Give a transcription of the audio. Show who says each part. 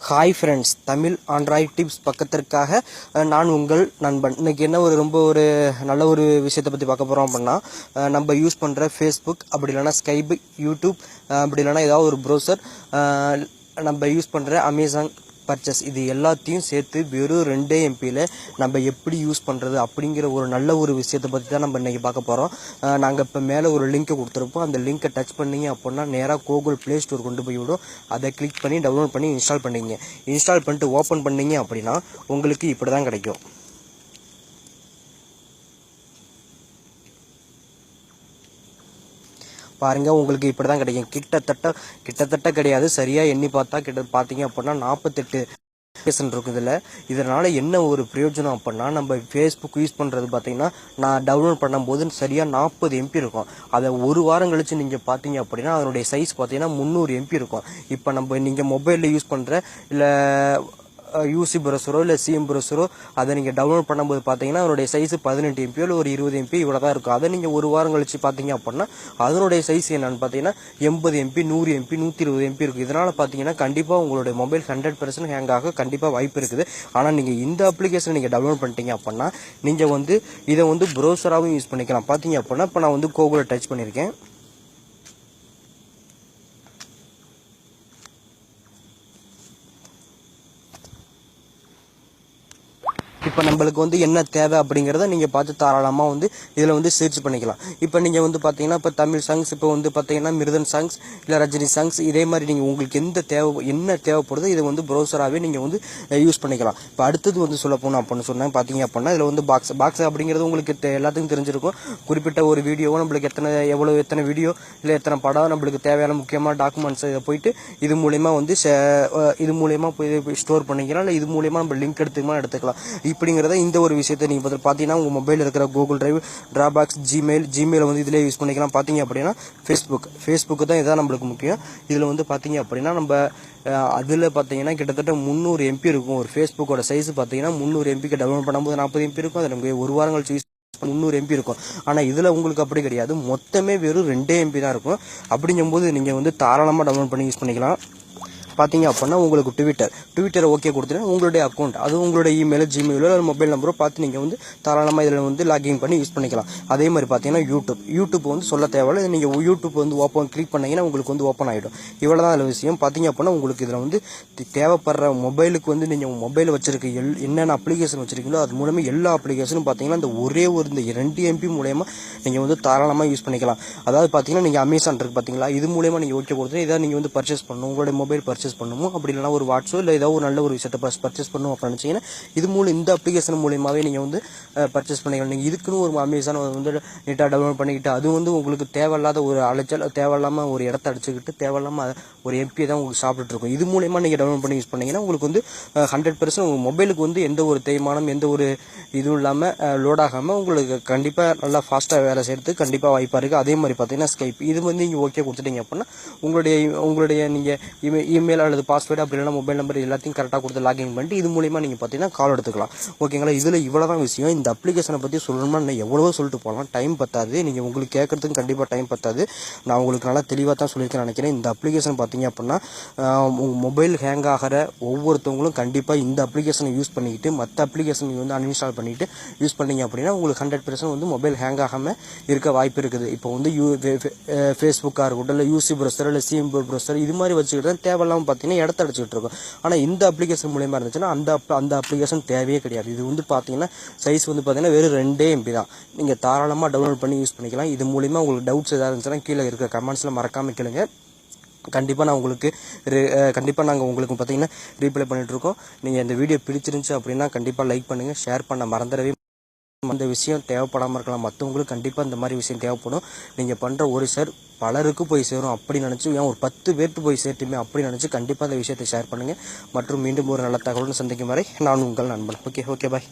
Speaker 1: Hi friends Tamil Android tips பக்கத்திற்காக நான் உங்கள் நண்பன். இன்றைக்கி என்ன ஒரு ரொம்ப ஒரு நல்ல ஒரு விஷயத்தை பற்றி பார்க்க போகிறோம் அப்படின்னா நம்ம யூஸ் பண்ணுற ஃபேஸ்புக் அப்படி இல்லைன்னா ஸ்கைபு யூடியூப் அப்படி இல்லைன்னா ஏதாவது ஒரு ப்ரௌசர் நம்ம யூஸ் பண்ணுற அமேசான் பர்ச்சேஸ் இது எல்லாத்தையும் சேர்த்து வெறும் ரெண்டே எம்பியில் நம்ம எப்படி யூஸ் பண்ணுறது அப்படிங்கிற ஒரு நல்ல ஒரு விஷயத்தை பற்றி தான் நம்ம இன்றைக்கி பார்க்க போகிறோம் நாங்கள் இப்போ மேலே ஒரு லிங்க்கை கொடுத்துருப்போம். அந்த லிங்க்கை டச் பண்ணீங்க அப்படின்னா நேராக கூகுள் ப்ளே ஸ்டோர் கொண்டு போய் விடும். அதை கிளிக் பண்ணி டவுன்லோட் பண்ணி இன்ஸ்டால் பண்ணிங்க இன்ஸ்டால் பண்ணிட்டு ஓப்பன் பண்ணீங்க அப்படின்னா உங்களுக்கு இப்படி தான் கிடைக்கும். பாருங்கள் உங்களுக்கு இப்படி தான் கிடைக்கும். கிட்டத்தட்ட கிட்டத்தட்ட கிடையாது. சரியாக எண்ணி பார்த்தா கிட்ட பார்த்தீங்க அப்படின்னா நாற்பத்தெட்டு அப்ளிகேஷன் இருக்குதுல்ல. இதனால் என்ன ஒரு பிரயோஜனம் அப்படின்னா நம்ம ஃபேஸ்புக் யூஸ் பண்ணுறது பார்த்தீங்கன்னா நான் டவுன்லோட் பண்ணும்போது சரியாக நாற்பது எம்பி இருக்கும். அதை ஒரு வாரம் கழித்து நீங்கள் பார்த்தீங்க அப்படின்னா அதனுடைய சைஸ் பார்த்தீங்கன்னா முந்நூறு எம்பி இருக்கும். இப்போ நம்ம நீங்கள் மொபைலில் யூஸ் பண்ணுற இல்லை யூசி ப்ரௌசரோ இல்லை சிஎம் ப்ரௌசரோ அதை நீங்கள் டவுன்லோட் பண்ணும்போது பார்த்தீங்கன்னா அதனுடைய சைஸ் பதினெட்டு எம்பி இல்லை ஒரு இருபது எம்பி இவ்வளோ தான் இருக்கும். அதை நீங்கள் ஒரு வாரம் கழிச்சு பார்த்தீங்க அப்படின்னா அதனுடைய சைஸ் என்னன்னு பார்த்தீங்கன்னா எண்பது எம்பி நூறு எம்பி நூற்றி இருபது எம்பி இருக்குது இதனால் பார்த்தீங்கன்னா கண்டிப்பாக உங்களுடைய மொபைல் ஹண்ட்ரட் பர்சன்ட் ஹேங் ஆக கண்டிப்பாக வாய்ப்பு இருக்குது. ஆனால் நீங்கள் இந்த அப்ளிகேஷன் நீங்கள் டவுன்லோட் பண்ணிட்டீங்க அப்படின்னா நீங்கள் வந்து இதை வந்து ப்ரௌசராகவும் யூஸ் பண்ணிக்கலாம். பார்த்தீங்க அப்படின்னா இப்போ நான் வந்து கோகுலை டச் பண்ணியிருக்கேன். இப்போ நம்மளுக்கு வந்து என்ன தேவை அப்படிங்கிறத நீங்கள் பார்த்து தாராளமாக வந்து இதில் வந்து சர்ச் பண்ணிக்கலாம். இப்போ நீங்கள் வந்து பார்த்தீங்கன்னா இப்போ தமிழ் சாங்ஸ் இப்போ வந்து பார்த்தீங்கன்னா மிருதன் சாங்ஸ் இல்லை ரஜினி சாங்ஸ் இதே மாதிரி நீங்கள் உங்களுக்கு எந்த தேவை என்ன தேவைப்படுதோ இதை வந்து ப்ரௌசராகவே நீங்கள் வந்து யூஸ் பண்ணிக்கலாம். இப்போ அடுத்தது வந்து சொல்ல போகணும் அப்படின்னு சொன்னால் பார்த்தீங்க அப்படின்னா இதில் வந்து பாக்ஸ் பாக்ஸ் அப்படிங்கிறது உங்களுக்கு தெ- எல்லாத்துக்கும் தெரிஞ்சிருக்கும். குறிப்பிட்ட ஒரு வீடியோவோ நம்மளுக்கு எத்தனை எவ்வளோ எத்தனை வீடியோ இல்லை எத்தனை படம் நம்மளுக்கு தேவையான முக்கியமான டாக்குமெண்ட்ஸ் இதை போயிட்டு இது மூலயமா வந்து இது மூலயமா போய் ஸ்டோர் பண்ணிக்கலாம் இல்லை இது மூலயமா நம்ம லிங்க் எடுத்துக்கலாம் எடுத்துக்கலாம். அப்படிங்கிறத இந்த ஒரு விஷயத்தை நீங்கள் பார்த்து பார்த்தீங்கன்னா உங்கள் மொபைலில் இருக்கிற Google Drive Dropbox Gmail Gmail வந்து இதிலே யூஸ் பண்ணிக்கலாம். பார்த்தீங்க அப்படின்னா ஃபேஸ்புக் ஃபேஸ்புக்கு தான் இதான் நம்மளுக்கு முக்கியம். இதில் வந்து பார்த்தீங்க அப்படின்னா நம்ம அதில் பார்த்தீங்கன்னா கிட்டத்தட்ட முந்நூறு எம்பி இருக்கும். ஒரு ஃபேஸ்புக்கோட சைஸ் பார்த்தீங்கன்னா முந்நூறு எம்பிக்கு டவுன்லோட் பண்ணும்போது நாற்பது எம்பி இருக்கும். அது நமக்கு ஒரு வாரம் கழிச்சு யூஸ் முந்நூறு எம்பி இருக்கும். ஆனால் இதில் உங்களுக்கு அப்படி கிடையாது. மொத்தமே வெறும் ரெண்டே எம்பி தான் இருக்கும். அப்படிங்கும்போது நீங்கள் வந்து தாராளமாக டவுன்லோட் பண்ணி யூஸ் பண்ணிக்கலாம். பார்த்தீங்க அப்படின்னா உங்களுக்கு ட்விட்டர் ட்விட்டரை ஓகே கொடுத்துட்டு உங்களுடைய அக்கௌண்ட் அது உங்களுடைய இமெயில் ஜிமெயிலோ இல்லை மொபைல் நம்பரோ பார்த்து நீங்கள் வந்து தாராளமாக இதில் வந்து லாகின் பண்ணி யூஸ் பண்ணிக்கலாம். அதே மாதிரி பார்த்தீங்கன்னா யூடியூப் யூடியூப் வந்து சொல்ல தேவையில்ல. நீங்கள் யூடியூப் வந்து ஓப்பன் கிளிக் பண்ணீங்கன்னா உங்களுக்கு வந்து ஓப்பன் ஆகிடும் இவ்வளோ தான் அதில் விஷயம். பார்த்தீங்க அப்படின்னா உங்களுக்கு இதில் வந்து தேவைப்படுற மொபைலுக்கு வந்து நீங்கள் மொபைல் வச்சிருக்க எல் என்னென்ன அப்ளிகேஷன் வச்சிருக்கீங்களோ அது மூலமே எல்லா அப்ளிகேஷனும் பார்த்தீங்கன்னா இந்த ஒரே ஒரு இந்த ரெண்டு எம்பி மூலயமா நீங்கள் வந்து தாராளமாக யூஸ் பண்ணிக்கலாம். அதாவது பார்த்தீங்கன்னா நீங்கள் அமேசான் இருக்குது பார்த்தீங்களா? இது மூலயமா நீங்கள் ஓகே கொடுத்து இதை நீங்கள் வந்து பர்ச்சேஸ் பண்ணணும். உங்களுடைய மொபைல் பர்ச்சேஸ் பண்ணணும் அப்படி இல்லைனா ஒரு வாட்ஸோ இல்லை ஏதோ ஒரு நல்ல ஒரு விஷயத்தை பர்ச்சேஸ் பண்ணணும் அப்படின்னு நினச்சிங்கன்னா இது மூலம் இந்த அப்ளிகேஷன் மூலியமாகவே நீங்கள் வந்து பர்ச்சேஸ் பண்ணிக்கலாம். நீங்கள் இதுக்குன்னு ஒரு அமேசான் வந்து நீட்டாக டவுன்லோட் பண்ணிக்கிட்டு அது வந்து உங்களுக்கு தேவையில்லாத ஒரு அலைச்சல் தேவையில்லாமல் ஒரு இடத்த அடிச்சுக்கிட்டு தேவையில்லாமல் ஒரு எம்பி தான் உங்களுக்கு சாப்பிட்டுட்டு இருக்கும். இது மூலயமா நீங்கள் டவுன்லோட் பண்ணி யூஸ் பண்ணீங்கன்னா உங்களுக்கு வந்து ஹண்ட்ரட் பர்சன்ட் உங்கள் மொபைலுக்கு வந்து எந்த ஒரு தேய்மானம் எந்த ஒரு இதுவும் இல்லாமல் லோட் ஆகாமல் உங்களுக்கு கண்டிப்பாக நல்லா ஃபாஸ்ட்டாக வேலை செய்கிறதுக்கு கண்டிப்பாக வாய்ப்பாக இருக்குது அதே மாதிரி பார்த்தீங்கன்னா ஸ்கைப் இது வந்து நீங்கள் ஓகே கொடுத்துட்டீங்க அப்படின்னா உங்களுடைய உங்களுடைய நீங்கள் இமெயில் இமெயில் அல்லது பாஸ்வேர்டு அப்படி இல்லைனா மொபைல் நம்பர் எல்லாத்தையும் கரெக்டாக கொடுத்து லாகின் பண்ணிட்டு இது மூலியமாக நீங்கள் பார்த்தீங்கன்னா கால் எடுத்துக்கலாம். ஓகேங்களா இதில் இவ்வளோ தான் விஷயம். இந்த அப்ளிகேஷனை பற்றி சொல்லணும்னா நான் எவ்வளவோ சொல்லிட்டு போகலாம். டைம் பத்தாது. நீங்கள் உங்களுக்கு கேட்குறதுக்கு கண்டிப்பாக டைம் பத்தாது. நான் உங்களுக்கு நல்லா தெளிவாக தான் சொல்லியிருக்கேன் நினைக்கிறேன். இந்த அப்ளிகேஷன் பார்த்தீங்க அப்படின்னா மொபைல் ஹேங் ஆகிற ஒவ்வொருத்தவங்களும் கண்டிப்பாக இந்த அப்ளிகேஷனை யூஸ் பண்ணிக்கிட்டு மற்ற அப்ளிகேஷன் வந்து அன்இன்ஸ்டால் பண்ணிட்டு யூஸ் பண்ணீங்க அப்படின்னா உங்களுக்கு ஹண்ட்ரட் பர்சன்ட் வந்து மொபைல் ஹேங் ஆகாமல் இருக்க வாய்ப்பு இருக்குது. இப்போ வந்து யூ ஃபேஸ்புக்காக இருக்கட்டும் இல்லை யூசி ப்ரௌசர் இல்லை சிஎம் ப்ரௌசர் இது மாதிரி வச்சுக்கிட்டு தான் தேவையில்லாமல் பார்த்தீங்கன்னா இடத்த அடிச்சுட்டு இருக்கும். ஆனால் இந்த அப்ளிகேஷன் மூலியமாக இருந்துச்சுன்னா அந்த அந்த அப்ளிகேஷன் தேவையே கிடையாது. இது வந்து பார்த்தீங்கன்னா சைஸ் வந்து பார்த்தீங்கன்னா வெறும் ரெண்டே எம்பி தான். நீங்கள் தாராளமாக டவுன்லோட் பண்ணி யூஸ் பண்ணிக்கலாம். இது மூலிமா உங்களுக்கு டவுட்ஸ் ஏதாவது இருந்துச்சுன்னா கீழே இருக்க கமெண்ட்ஸில் மறக்காமல் கேளுங்க. கண்டிப்பாக நான் உங்களுக்கு கண்டிப்பாக நாங்கள் உங்களுக்கு பார்த்தீங்கன்னா ரீப்ளை பண்ணிகிட்ருக்கோம் நீங்கள் இந்த வீடியோ பிடிச்சிருந்துச்சு அப்படின்னா கண்டிப்பாக லைக் பண்ணுங்கள் ஷேர் பண்ண மறந்துடவே அந்த விஷயம் தேவைப்படாமல் இருக்கலாம். மற்றவங்களுக்கு கண்டிப்பாக இந்த மாதிரி விஷயம் தேவைப்படும். நீங்கள் பண்ணுற ஒரு சார் பலருக்கு போய் சேரும் அப்படி நினச்சி ஏன் ஒரு பத்து பேர்ட்டு போய் சேர்த்துமே அப்படி நினச்சி கண்டிப்பாக அந்த விஷயத்தை ஷேர் பண்ணுங்கள் மற்றும் மீண்டும் ஒரு நல்ல தகவலுடன் சந்திக்கும் வரை நான் உங்கள் நண்பன். Okay okay bye